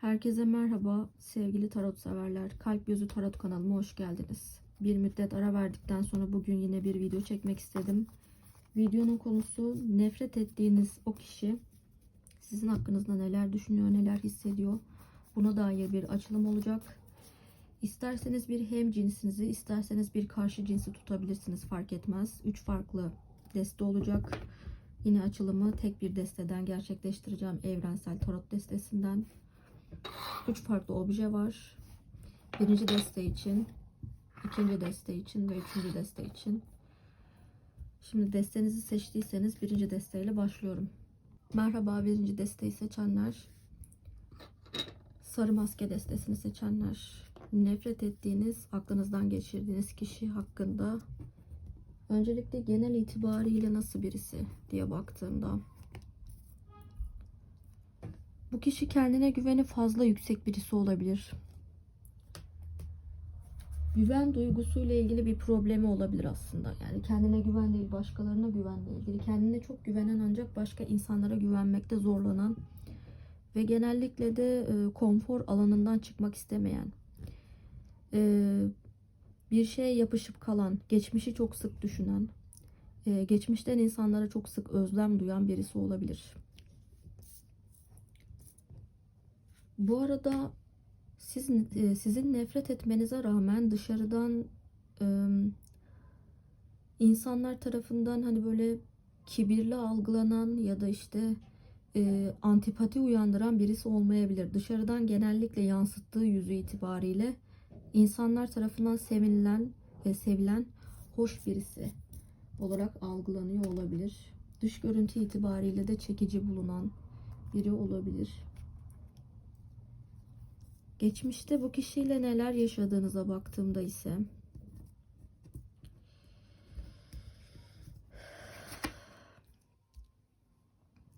Herkese merhaba sevgili tarot severler. Kalp Gözü Tarot kanalıma hoş geldiniz. Bir müddet ara verdikten sonra bugün yine bir video çekmek istedim. Videonun konusu nefret ettiğiniz o kişi sizin hakkınızda neler düşünüyor, neler hissediyor. Buna dair bir açılım olacak. İsterseniz bir hem cinsinizi, isterseniz bir karşı cinsi tutabilirsiniz fark etmez. Üç farklı deste olacak. Yine açılımı tek bir desteden gerçekleştireceğim. Evrensel Tarot destesinden. Üç farklı obje var. Birinci deste için, ikinci deste için ve üçüncü deste için. Şimdi destenizi seçtiyseniz birinci desteyle başlıyorum. Merhaba birinci desteği seçenler. Sarı maske destesini seçenler. Nefret ettiğiniz, aklınızdan geçirdiğiniz kişi hakkında öncelikle genel itibariyle nasıl birisi diye baktığımda bu kişi kendine güveni fazla yüksek birisi olabilir. Güven duygusuyla ilgili bir problemi olabilir aslında. Yani kendine güven değil, başkalarına güvenle ilgili. Kendine çok güvenen ancak başka insanlara güvenmekte zorlanan ve genellikle de e, konfor alanından çıkmak istemeyen, e, bir şeye yapışıp kalan, geçmişi çok sık düşünen, e, geçmişten insanlara çok sık özlem duyan birisi olabilir. Bu arada siz e, sizin nefret etmenize rağmen dışarıdan insanlar tarafından hani böyle kibirli algılanan ya da işte e, antipati uyandıran birisi olmayabilir. Dışarıdan genellikle yansıttığı yüzü itibariyle insanlar tarafından sevinilen ve sevilen hoş birisi olarak algılanıyor olabilir. Dış görüntü itibariyle de çekici bulunan biri olabilir. Geçmişte bu kişiyle neler yaşadığınıza baktığımda ise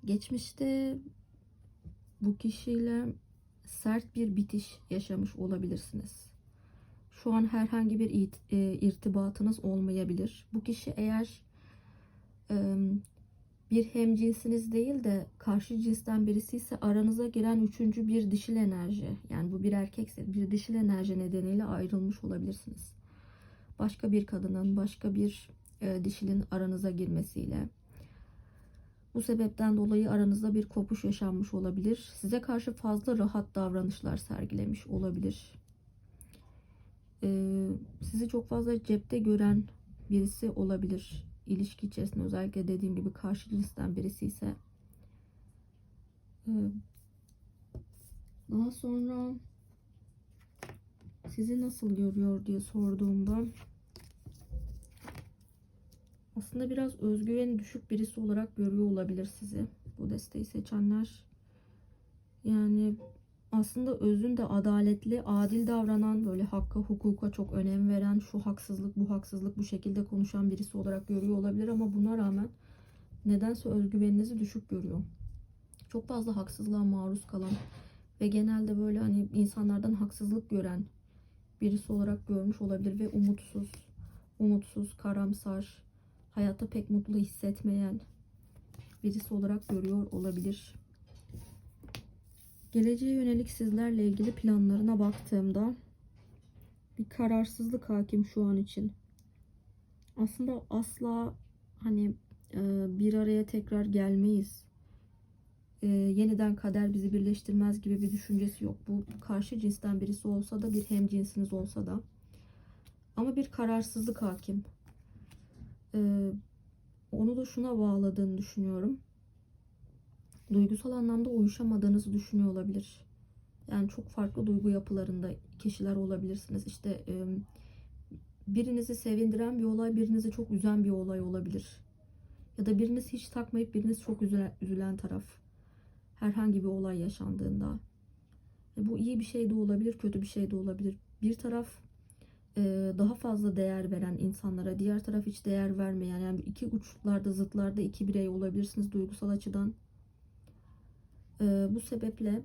geçmişte bu kişiyle sert bir bitiş yaşamış olabilirsiniz. Şu an herhangi bir e, irtibatınız olmayabilir. Bu kişi eğer e, bir hemcinsiniz değil de karşı cinsten birisi ise aranıza giren üçüncü bir dişil enerji yani bu bir erkekse bir dişil enerji nedeniyle ayrılmış olabilirsiniz. Başka bir kadının başka bir e, dişilin aranıza girmesiyle bu sebepten dolayı aranızda bir kopuş yaşanmış olabilir. Size karşı fazla rahat davranışlar sergilemiş olabilir. Ee, sizi çok fazla cepte gören birisi olabilir ilişki içerisinde özellikle dediğim gibi karşı cinsten birisi ise Ee, daha sonra sizi nasıl görüyor diye sorduğumda aslında biraz özgüveni düşük birisi olarak görüyor olabilir sizi bu desteği seçenler. Yani aslında özünde adaletli, adil davranan, böyle hakka, hukuka çok önem veren, şu haksızlık, bu haksızlık bu şekilde konuşan birisi olarak görüyor olabilir ama buna rağmen nedense özgüveninizi düşük görüyor. Çok fazla haksızlığa maruz kalan ve genelde böyle hani insanlardan haksızlık gören birisi olarak görmüş olabilir ve umutsuz, umutsuz, karamsar, hayatta pek mutlu hissetmeyen birisi olarak görüyor olabilir. Geleceğe yönelik sizlerle ilgili planlarına baktığımda bir kararsızlık hakim şu an için. Aslında asla hani e, bir araya tekrar gelmeyiz. E, yeniden kader bizi birleştirmez gibi bir düşüncesi yok. Bu karşı cinsten birisi olsa da bir hem cinsiniz olsa da. Ama bir kararsızlık hakim. E, onu da şuna bağladığını düşünüyorum duygusal anlamda uyuşamadığınızı düşünüyor olabilir. Yani çok farklı duygu yapılarında kişiler olabilirsiniz. İşte birinizi sevindiren bir olay, birinizi çok üzen bir olay olabilir. Ya da biriniz hiç takmayıp biriniz çok üzülen taraf. Herhangi bir olay yaşandığında. E, bu iyi bir şey de olabilir, kötü bir şey de olabilir. Bir taraf daha fazla değer veren insanlara, diğer taraf hiç değer vermeyen, yani iki uçlarda, zıtlarda iki birey olabilirsiniz duygusal açıdan. Ee, bu sebeple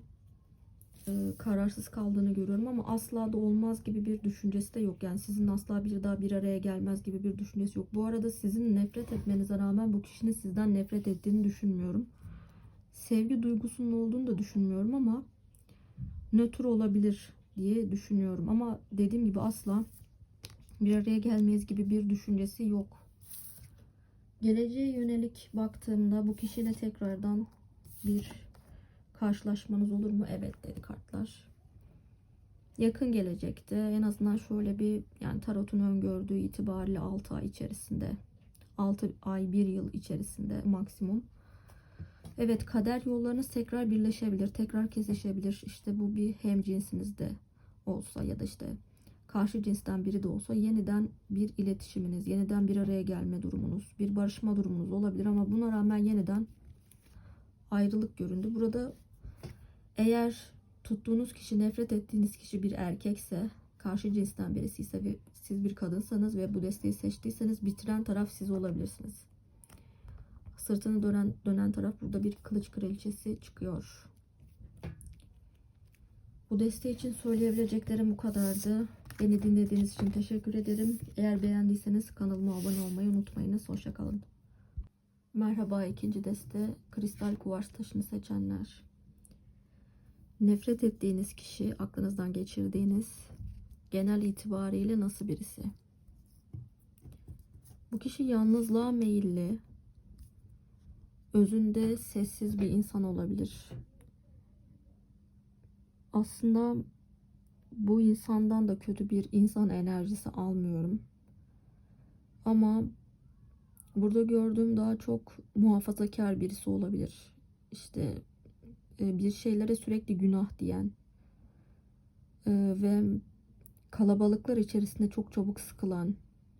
e, kararsız kaldığını görüyorum ama asla da olmaz gibi bir düşüncesi de yok. Yani sizin asla bir daha bir araya gelmez gibi bir düşüncesi yok. Bu arada sizin nefret etmenize rağmen bu kişinin sizden nefret ettiğini düşünmüyorum. Sevgi duygusunun olduğunu da düşünmüyorum ama nötr olabilir diye düşünüyorum. Ama dediğim gibi asla bir araya gelmeyiz gibi bir düşüncesi yok. Geleceğe yönelik baktığımda bu kişiyle tekrardan bir karşılaşmanız olur mu? Evet dedi kartlar. Yakın gelecekte en azından şöyle bir yani tarotun öngördüğü itibariyle 6 ay içerisinde 6 ay 1 yıl içerisinde maksimum. Evet kader yollarınız tekrar birleşebilir, tekrar kesişebilir. İşte bu bir hem cinsinizde olsa ya da işte karşı cinsten biri de olsa yeniden bir iletişiminiz, yeniden bir araya gelme durumunuz, bir barışma durumunuz olabilir ama buna rağmen yeniden ayrılık göründü. Burada eğer tuttuğunuz kişi, nefret ettiğiniz kişi bir erkekse, karşı cinsten birisi ise ve siz bir kadınsanız ve bu desteği seçtiyseniz bitiren taraf siz olabilirsiniz. Sırtını dönen, dönen taraf burada bir kılıç kraliçesi çıkıyor. Bu desteği için söyleyebileceklerim bu kadardı. Beni dinlediğiniz için teşekkür ederim. Eğer beğendiyseniz kanalıma abone olmayı unutmayınız. Hoşçakalın. Merhaba ikinci deste kristal kuvars taşını seçenler. Nefret ettiğiniz kişi, aklınızdan geçirdiğiniz genel itibariyle nasıl birisi? Bu kişi yalnızlığa meyilli, özünde sessiz bir insan olabilir. Aslında bu insandan da kötü bir insan enerjisi almıyorum. Ama burada gördüğüm daha çok muhafazakar birisi olabilir. İşte bir şeylere sürekli günah diyen e, ve kalabalıklar içerisinde çok çabuk sıkılan,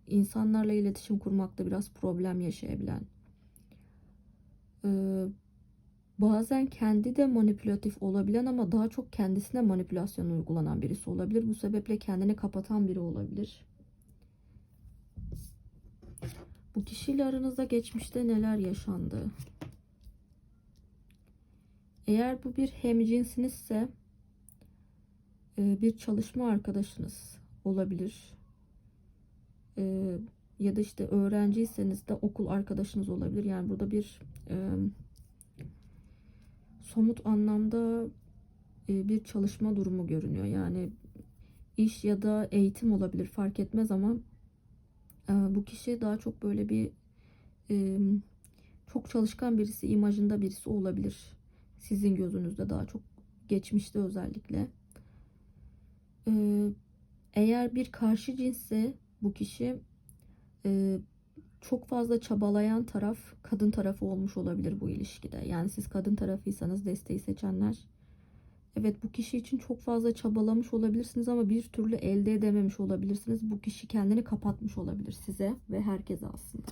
insanlarla iletişim kurmakta biraz problem yaşayabilen, e, bazen kendi de manipülatif olabilen ama daha çok kendisine manipülasyon uygulanan birisi olabilir. Bu sebeple kendini kapatan biri olabilir. Bu kişiyle aranızda geçmişte neler yaşandı? Eğer bu bir hemcinsinizse e, bir çalışma arkadaşınız olabilir. E, ya da işte öğrenciyseniz de okul arkadaşınız olabilir. Yani burada bir e, somut anlamda bir çalışma durumu görünüyor. Yani iş ya da eğitim olabilir fark etmez ama bu kişi daha çok böyle bir çok çalışkan birisi, imajında birisi olabilir. Sizin gözünüzde daha çok geçmişte özellikle. Eğer bir karşı cinsse bu kişi çok fazla çabalayan taraf kadın tarafı olmuş olabilir bu ilişkide. Yani siz kadın tarafıysanız desteği seçenler. Evet bu kişi için çok fazla çabalamış olabilirsiniz ama bir türlü elde edememiş olabilirsiniz. Bu kişi kendini kapatmış olabilir size ve herkese aslında.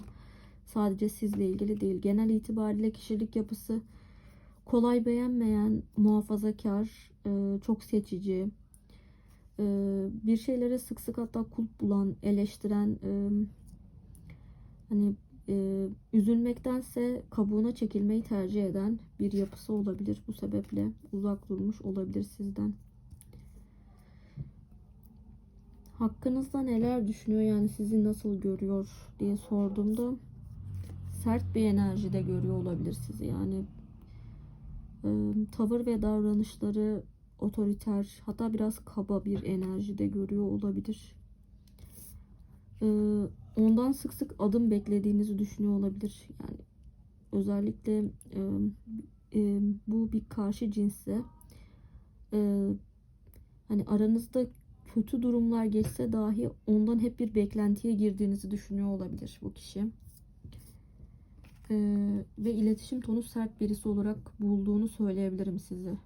Sadece sizle ilgili değil. Genel itibariyle kişilik yapısı kolay beğenmeyen, muhafazakar, e, çok seçici, e, bir şeylere sık sık hatta kulp bulan, eleştiren, e, hani üzülmektense kabuğuna çekilmeyi tercih eden bir yapısı olabilir. Bu sebeple uzak durmuş olabilir sizden. Hakkınızda neler düşünüyor yani sizi nasıl görüyor diye sorduğumda sert bir enerjide görüyor olabilir sizi. Yani tavır ve davranışları otoriter hatta biraz kaba bir enerjide görüyor olabilir. Ondan sık sık adım beklediğinizi düşünüyor olabilir. Yani özellikle bu bir karşı cinsse hani aranızda kötü durumlar geçse dahi ondan hep bir beklentiye girdiğinizi düşünüyor olabilir bu kişi. Ee, ve iletişim tonu sert birisi olarak bulduğunu söyleyebilirim size.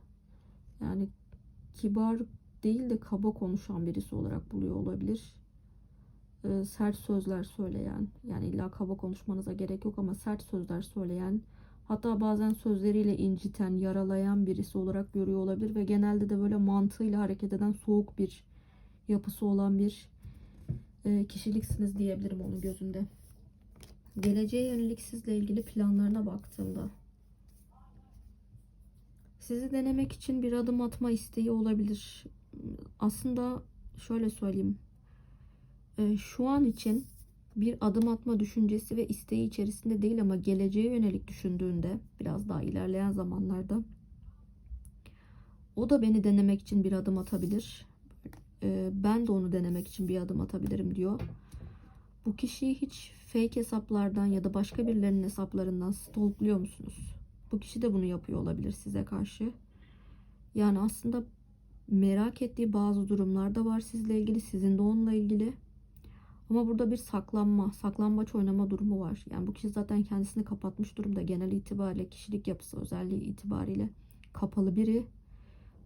Yani kibar değil de kaba konuşan birisi olarak buluyor olabilir. Ee, sert sözler söyleyen, yani illa kaba konuşmanıza gerek yok ama sert sözler söyleyen, hatta bazen sözleriyle inciten, yaralayan birisi olarak görüyor olabilir ve genelde de böyle mantığıyla hareket eden soğuk bir yapısı olan bir e, kişiliksiniz diyebilirim onun gözünde geleceğe yönelik sizle ilgili planlarına baktığımda sizi denemek için bir adım atma isteği olabilir. Aslında şöyle söyleyeyim. Ee, şu an için bir adım atma düşüncesi ve isteği içerisinde değil ama geleceğe yönelik düşündüğünde biraz daha ilerleyen zamanlarda O da beni denemek için bir adım atabilir. Ee, ben de onu denemek için bir adım atabilirim diyor. Bu kişiyi hiç fake hesaplardan ya da başka birilerinin hesaplarından stalkluyor musunuz? Bu kişi de bunu yapıyor olabilir size karşı. Yani aslında merak ettiği bazı durumlar da var sizle ilgili, sizin de onunla ilgili. Ama burada bir saklanma, saklambaç oynama durumu var. Yani bu kişi zaten kendisini kapatmış durumda. Genel itibariyle, kişilik yapısı özelliği itibariyle kapalı biri.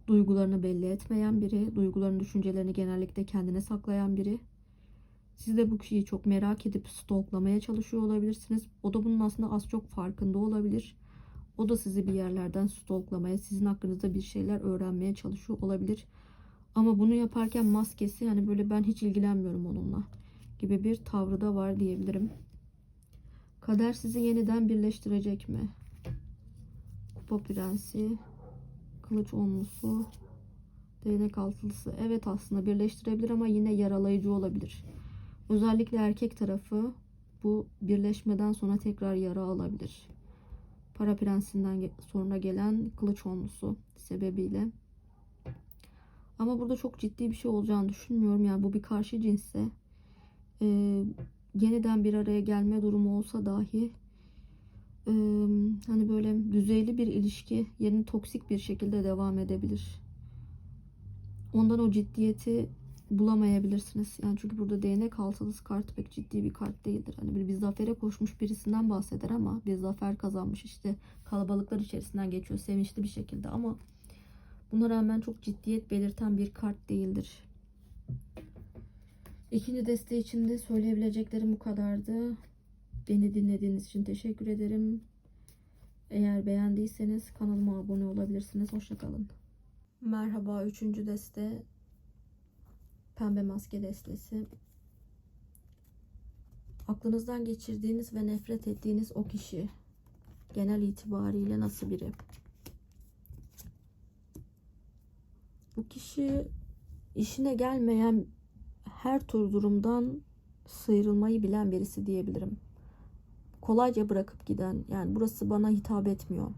Duygularını belli etmeyen biri. Duygularını, düşüncelerini genellikle kendine saklayan biri. Siz de bu kişiyi çok merak edip stalklamaya çalışıyor olabilirsiniz. O da bunun aslında az çok farkında olabilir. O da sizi bir yerlerden stalklamaya, sizin hakkınızda bir şeyler öğrenmeye çalışıyor olabilir. Ama bunu yaparken maskesi yani böyle ben hiç ilgilenmiyorum onunla gibi bir tavrı da var diyebilirim. Kader sizi yeniden birleştirecek mi? Kupa prensi, kılıç onlusu, değnek altılısı. Evet aslında birleştirebilir ama yine yaralayıcı olabilir. Özellikle erkek tarafı bu birleşmeden sonra tekrar yara alabilir. Para prensinden sonra gelen kılıç onlusu sebebiyle. Ama burada çok ciddi bir şey olacağını düşünmüyorum. Yani bu bir karşı cinsse e, yeniden bir araya gelme durumu olsa dahi e, hani böyle düzeyli bir ilişki yerini toksik bir şekilde devam edebilir. Ondan o ciddiyeti bulamayabilirsiniz. Yani çünkü burada değnek altılısı kart pek ciddi bir kart değildir. Hani bir, bir zafere koşmuş birisinden bahseder ama bir zafer kazanmış işte kalabalıklar içerisinden geçiyor sevinçli bir şekilde ama buna rağmen çok ciddiyet belirten bir kart değildir. İkinci deste için de söyleyebileceklerim bu kadardı. Beni dinlediğiniz için teşekkür ederim. Eğer beğendiyseniz kanalıma abone olabilirsiniz. Hoşçakalın. Merhaba üçüncü deste Pembe maske destesi. Aklınızdan geçirdiğiniz ve nefret ettiğiniz o kişi genel itibariyle nasıl biri? Bu kişi işine gelmeyen her tür durumdan sıyrılmayı bilen birisi diyebilirim. Kolayca bırakıp giden, yani burası bana hitap etmiyor.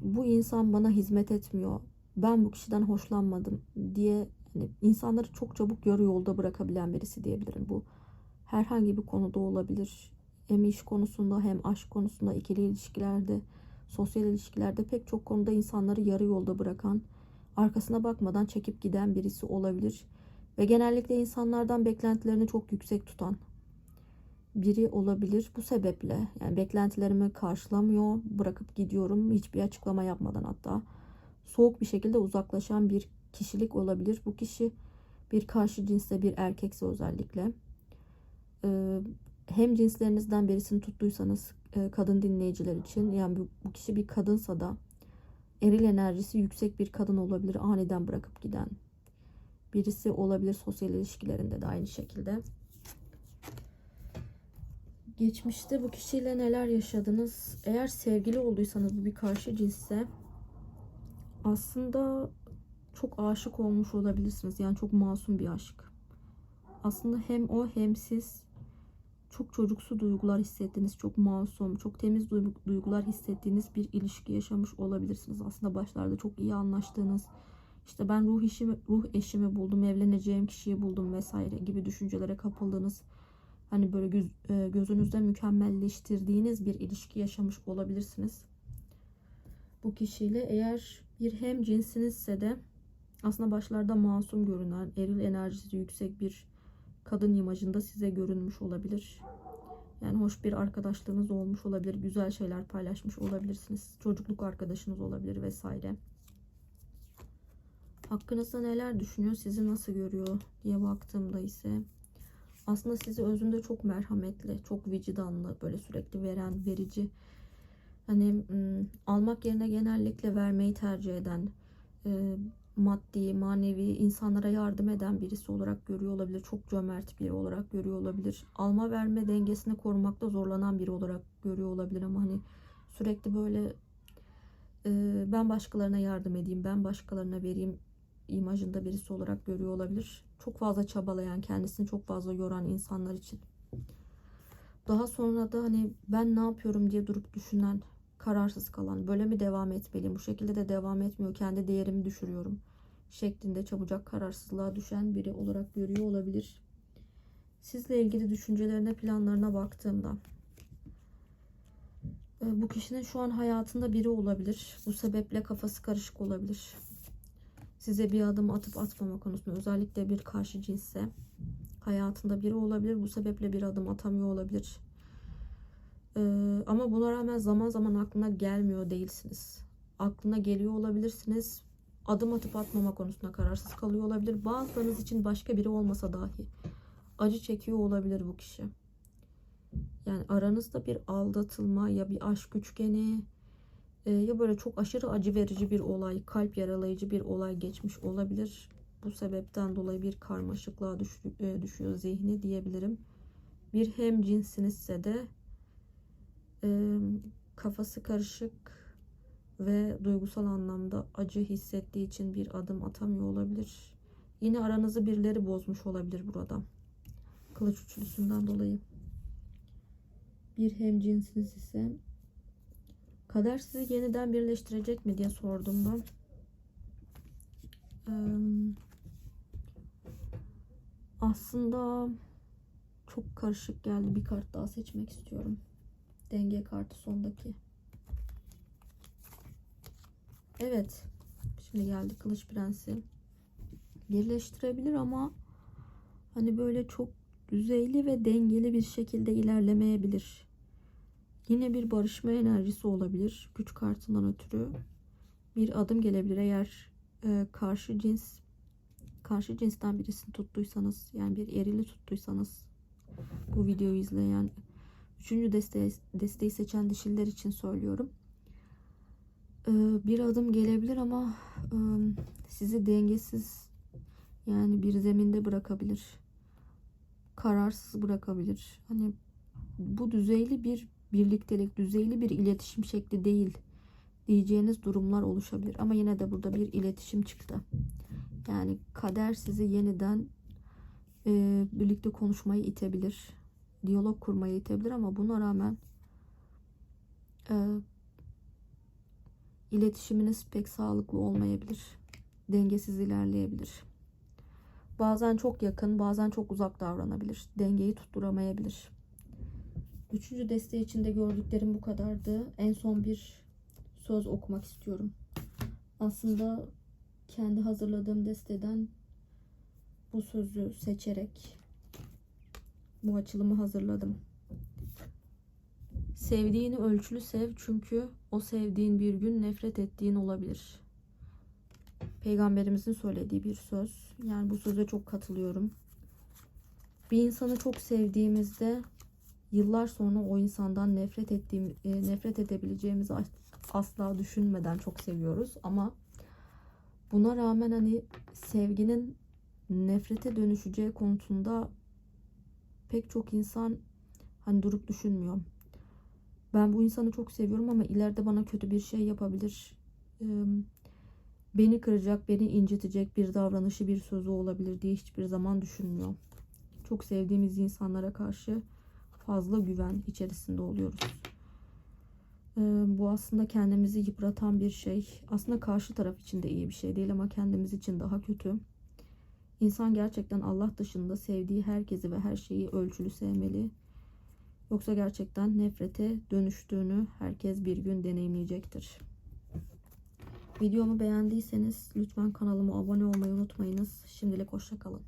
Bu insan bana hizmet etmiyor. Ben bu kişiden hoşlanmadım diye hani insanları çok çabuk yarı yolda bırakabilen birisi diyebilirim. Bu herhangi bir konuda olabilir. Hem iş konusunda hem aşk konusunda ikili ilişkilerde, sosyal ilişkilerde pek çok konuda insanları yarı yolda bırakan, arkasına bakmadan çekip giden birisi olabilir. Ve genellikle insanlardan beklentilerini çok yüksek tutan biri olabilir. Bu sebeple yani beklentilerimi karşılamıyor, bırakıp gidiyorum hiçbir açıklama yapmadan hatta soğuk bir şekilde uzaklaşan bir kişilik olabilir. Bu kişi bir karşı cinste bir erkekse özellikle ee, hem cinslerinizden birisini tuttuysanız e, kadın dinleyiciler için yani bu kişi bir kadınsa da eril enerjisi yüksek bir kadın olabilir aniden bırakıp giden birisi olabilir sosyal ilişkilerinde de aynı şekilde. Geçmişte bu kişiyle neler yaşadınız? Eğer sevgili olduysanız bu bir karşı cinsse aslında çok aşık olmuş olabilirsiniz. Yani çok masum bir aşk. Aslında hem o hem siz çok çocuksu duygular hissettiğiniz, çok masum, çok temiz duygular hissettiğiniz bir ilişki yaşamış olabilirsiniz. Aslında başlarda çok iyi anlaştığınız, işte ben ruh eşimi, ruh eşimi buldum, evleneceğim kişiyi buldum vesaire gibi düşüncelere kapıldığınız, hani böyle göz, e, gözünüzde mükemmelleştirdiğiniz bir ilişki yaşamış olabilirsiniz. Bu kişiyle eğer bir hem cinsinizse de aslında başlarda masum görünen, eril enerjisi yüksek bir kadın imajında size görünmüş olabilir. Yani hoş bir arkadaşlığınız olmuş olabilir, güzel şeyler paylaşmış olabilirsiniz. Çocukluk arkadaşınız olabilir vesaire. Hakkınızda neler düşünüyor, sizi nasıl görüyor diye baktığımda ise aslında sizi özünde çok merhametli, çok vicdanlı, böyle sürekli veren, verici. Hani almak yerine genellikle vermeyi tercih eden, maddi, manevi insanlara yardım eden birisi olarak görüyor olabilir. Çok cömert biri olarak görüyor olabilir. Alma verme dengesini korumakta zorlanan biri olarak görüyor olabilir ama hani sürekli böyle e, ben başkalarına yardım edeyim, ben başkalarına vereyim imajında birisi olarak görüyor olabilir. Çok fazla çabalayan, kendisini çok fazla yoran insanlar için. Daha sonra da hani ben ne yapıyorum diye durup düşünen kararsız kalan, böyle mi devam etmeliyim, bu şekilde de devam etmiyor, kendi değerimi düşürüyorum şeklinde çabucak kararsızlığa düşen biri olarak görüyor olabilir. Sizle ilgili düşüncelerine, planlarına baktığımda e, bu kişinin şu an hayatında biri olabilir. Bu sebeple kafası karışık olabilir. Size bir adım atıp atmama konusunda özellikle bir karşı cinsse hayatında biri olabilir. Bu sebeple bir adım atamıyor olabilir. Ee, ama buna rağmen zaman zaman aklına gelmiyor değilsiniz. Aklına geliyor olabilirsiniz. Adım atıp atmama konusunda kararsız kalıyor olabilir. Bazılarınız için başka biri olmasa dahi acı çekiyor olabilir bu kişi. Yani aranızda bir aldatılma ya bir aşk üçgeni e, ya böyle çok aşırı acı verici bir olay, kalp yaralayıcı bir olay geçmiş olabilir. Bu sebepten dolayı bir karmaşıklığa e, düşüyor zihni diyebilirim. Bir hem cinsinizse de e, kafası karışık ve duygusal anlamda acı hissettiği için bir adım atamıyor olabilir. Yine aranızı birileri bozmuş olabilir burada. Kılıç üçlüsünden dolayı. Bir hem cinsiniz ise kader sizi yeniden birleştirecek mi diye sordum ben. Ee, aslında çok karışık geldi. Bir kart daha seçmek istiyorum. Denge kartı sondaki. Evet. Şimdi geldi Kılıç Prensi. Birleştirebilir ama hani böyle çok düzeyli ve dengeli bir şekilde ilerlemeyebilir. Yine bir barışma enerjisi olabilir. Güç kartından ötürü bir adım gelebilir. Eğer e, karşı cins karşı cinsten birisini tuttuysanız yani bir erili tuttuysanız bu videoyu izleyen üçüncü desteği, desteği seçen dişiler için söylüyorum. E, bir adım gelebilir ama e, sizi dengesiz yani bir zeminde bırakabilir. Kararsız bırakabilir. Hani bu düzeyli bir birliktelik, düzeyli bir iletişim şekli değil diyeceğiniz durumlar oluşabilir. Ama yine de burada bir iletişim çıktı. Yani kader sizi yeniden e, birlikte konuşmayı itebilir. Diyalog kurmayı itebilir ama buna rağmen e, iletişiminiz pek sağlıklı olmayabilir. Dengesiz ilerleyebilir. Bazen çok yakın, bazen çok uzak davranabilir. Dengeyi tutturamayabilir. Üçüncü deste içinde gördüklerim bu kadardı. En son bir söz okumak istiyorum. Aslında kendi hazırladığım desteden bu sözü seçerek bu açılımı hazırladım. Sevdiğini ölçülü sev çünkü o sevdiğin bir gün nefret ettiğin olabilir. Peygamberimizin söylediği bir söz. Yani bu söze çok katılıyorum. Bir insanı çok sevdiğimizde yıllar sonra o insandan nefret ettiğim e, nefret edebileceğimizi asla düşünmeden çok seviyoruz ama buna rağmen hani sevginin nefrete dönüşeceği konusunda pek çok insan hani durup düşünmüyor. Ben bu insanı çok seviyorum ama ileride bana kötü bir şey yapabilir. Beni kıracak, beni incitecek bir davranışı, bir sözü olabilir diye hiçbir zaman düşünmüyor. Çok sevdiğimiz insanlara karşı fazla güven içerisinde oluyoruz. Bu aslında kendimizi yıpratan bir şey. Aslında karşı taraf için de iyi bir şey değil ama kendimiz için daha kötü. İnsan gerçekten Allah dışında sevdiği herkesi ve her şeyi ölçülü sevmeli. Yoksa gerçekten nefrete dönüştüğünü herkes bir gün deneyimleyecektir. Videomu beğendiyseniz lütfen kanalıma abone olmayı unutmayınız. Şimdilik hoşçakalın.